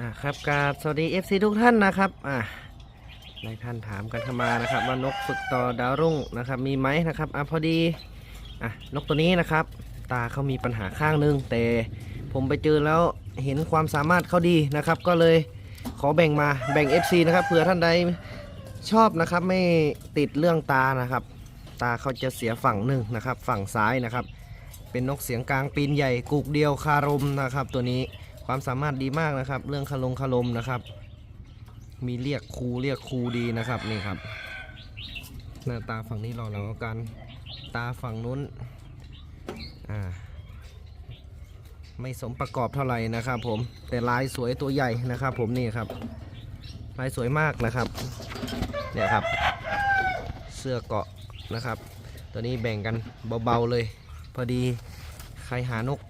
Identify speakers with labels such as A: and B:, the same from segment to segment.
A: อ่าครับกาบสวัสดี FC ทุกท่านนะครับอ่าหลายท่านถามกันเข้ามานะครับ ว่านกฝึกต่อดาวรุ่งนะครับ มีไหมนะครับอะพอดีอะนกตัวนี้นะครับ ตาเขามีปัญหาข้างนึง แต่ผมไปเจอแล้วเห็นความสามารถเขาดีนะครับ ก็เลยขอแบ่งมาแบ่ง FC นะครับเผื่อท่านใดชอบนะครับไม่ติดเรื่องตานะครับ ตาเขาจะเสียฝั่งหนึ่งนะครับ ฝั่งซ้ายนะครับ เป็นนกเสียงกลางปีนใหญ่กุกเดียวคารมนะครับ ตัวนี้ ความสามารถดีมากนะครับ เรื่องคลงคลมนะครับ มีเรียกครูเรียกครูดีนะครับนี่ครับ หน้าตาฝั่งนี้รอเราเอากัน ตาฝั่งนู้นอ่าไม่สมประกอบเท่าไหร่นะครับ ผมแต่ลายสวยตัวใหญ่นะครับ ผมนี่ครับ ลายสวยมากนะครับเนี่ยครับ เสื้อเกาะนะครับ ตัวนี้แบ่งกันเบาๆเลย พอดีใครหานก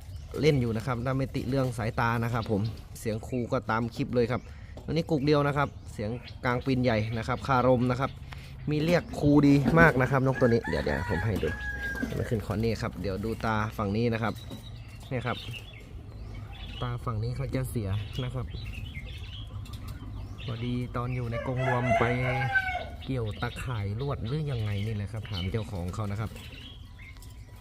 A: เล่นอยู่นะครับถ้าไม่ติเรื่องสายตานะครับผมเสียงครูก็ตามคลิปเลยครับตัวนี้กุกเดียวนะครับ เสียงกลางปีนใหญ่นะครับ คารมนะครับ มีเรียกครูดีมากนะครับนกตัวนี้เดี๋ยวเดี๋ยวผมให้ดูมันขึ้นคอนนี่ครับเดี๋ยวดูตาฝั่งนี้นะครับนี่ครับ ตาฝั่งนี้เขาจะเสียนะครับพอดีตอนอยู่ในกรงรวมไปเกี่ยวตะข่ายลวดหรือยังไงนี่แหละครับ ถามเจ้าของเขานะครับ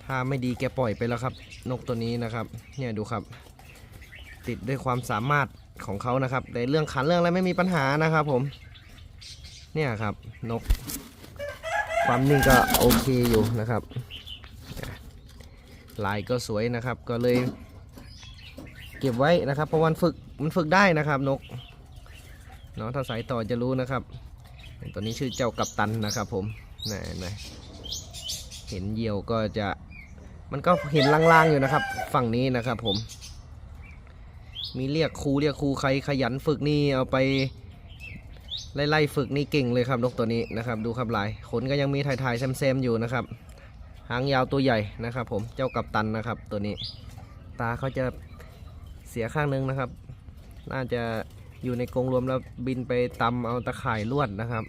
A: ถ้าไม่ดีแกปล่อยไปแล้วครับ นกตัวนี้นะครับ เนี่ยดูครับ ติดด้วยความสามารถของเขานะครับในเรื่องขันเรื่องอะไรไม่มีปัญหานะครับผม เนี่ยครับนก ความนิ่งก็โอเคอยู่นะครับ ลายก็สวยนะครับ ก็เลย เก็บไว้นะครับ เพราะวันฝึกมันฝึกได้นะครับนกเนาะถ้าสายต่อจะรู้นะครับ ตัวนี้ชื่อเจ้ากัปตันนะครับผมนี่นะเห็นเหยี่ยวก็จะ มันก็เห็นลางๆอยู่นะครับ ฝั่งนี้นะครับผม มีเรียกครูเรียกครูใครขยันฝึกนี่เอาไปไล่ๆฝึกนี่เก่งเลยครับนกตัวนี้นะครับ ดูครับลายขนก็ยังมีถ่ายๆแซมๆอยู่นะครับ หางยาวตัวใหญ่นะครับ ผมเจ้ากัปตันนะครับ ตัวนี้ ตาเขาจะเสียข้างนึงนะครับ น่าจะอยู่ในกรงรวมแล้วบินไปตำเอาตะข่ายลวดนะครับ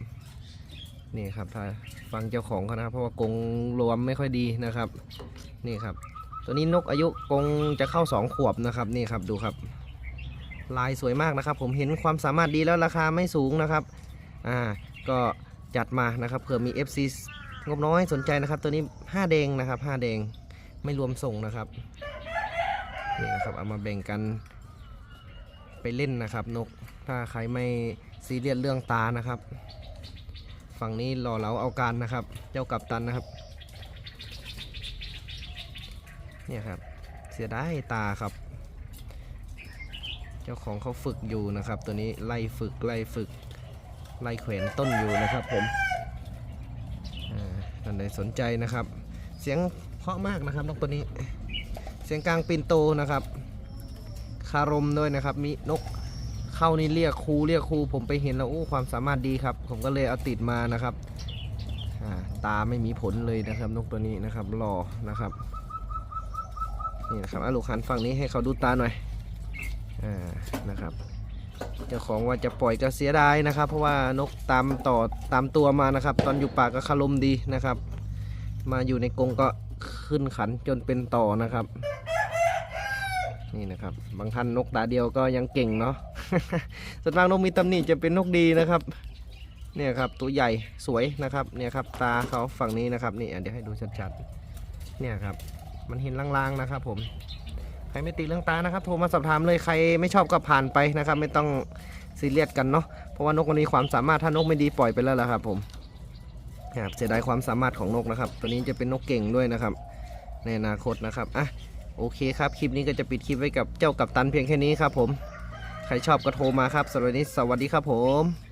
A: นี่ครับถ้าฟังเจ้าของเขานะครับเพราะว่ากรงรวมไม่ค่อยดีนะครับ นี่ครับ ตัวนี้นกอายุกรงจะเข้าสองขวบนะครับนี่ครับดูครับ ลายสวยมากนะครับ ผมเห็นความสามารถดีแล้วราคาไม่สูงนะครับอ่าก็จัดมานะครับเผื่อมี FC งบน้อยสนใจนะครับ ตัวนี้5แดงนะครับ5แดงไม่รวมส่งนะครับนี่นะครับเอามาแบ่งกันไปเล่นนะครับ นกถ้าใครไม่ซีเรียสเรื่องตานะครับ ฝั่งนี้รอเราเอาการนะครับ เจ้ากัปตันนะครับ เนี่ยครับ เสียดายตาครับ เจ้าของเขาฝึกอยู่นะครับ ตัวนี้ไล่ฝึกไล่ฝึกไล่แขวนต้นอยู่นะครับผมอ่าท่านใดสนใจนะครับ เสียงเพาะมากนะครับนกตัวนี้ เสียงกลางปินโตนะครับ คารมด้วยนะครับ มีนก เข้านี่เรียกครูเรียกครูผมไปเห็นแล้วโอ้ความสามารถดีครับ ผมก็เลยเอาติดมานะครับตาไม่มีผลเลยนะครับ นกตัวนี้นะครับหล่อนะครับนี่นะครับอาลูกคันฝั่งนี้ให้เขาดูตาหน่อยอ่านะครับเจ้าของว่าจะปล่อยก็เสียดายนะครับ เพราะว่านกตามต่อตามตัวมานะครับ ตอนอยู่ป่าก็คารมดีนะครับ มาอยู่ในกรงก็ขึ้นขันจนเป็นต่อนะครับ นี่นะครับ บางท่านนกตาเดียวก็ยังเก่งเนาะ ส่วนมากนกมีตำหนิจะเป็นนกดีนะครับ เนี่ยครับตัวใหญ่สวยนะครับเนี่ยครับตาเขาฝั่งนี้นะครับนี่เดี๋ยวให้ดูชัดๆเนี่ยครับมันเห็นลางๆนะครับ ผมใครไม่ติดเรื่องตานะครับโทรมาสอบถามเลยใครไม่ชอบก็ผ่านไปนะครับ ไม่ต้องซีเรียสกันเนาะเพราะว่านกมันมีความสามารถถ้านกไม่ดีปล่อยไปแล้วละครับ ผมครับเสียดายความสามารถของนกนะครับ ตัวนี้จะเป็นนกเก่งด้วยนะครับ ในอนาคตนะครับอะโอเคครับ คลิปนี้ก็จะปิดคลิปไว้กับเจ้ากับตันเพียงแค่นี้ครับผม ใครชอบก็โทรมาครับสำหรับวันนี้สวัสดีครับผม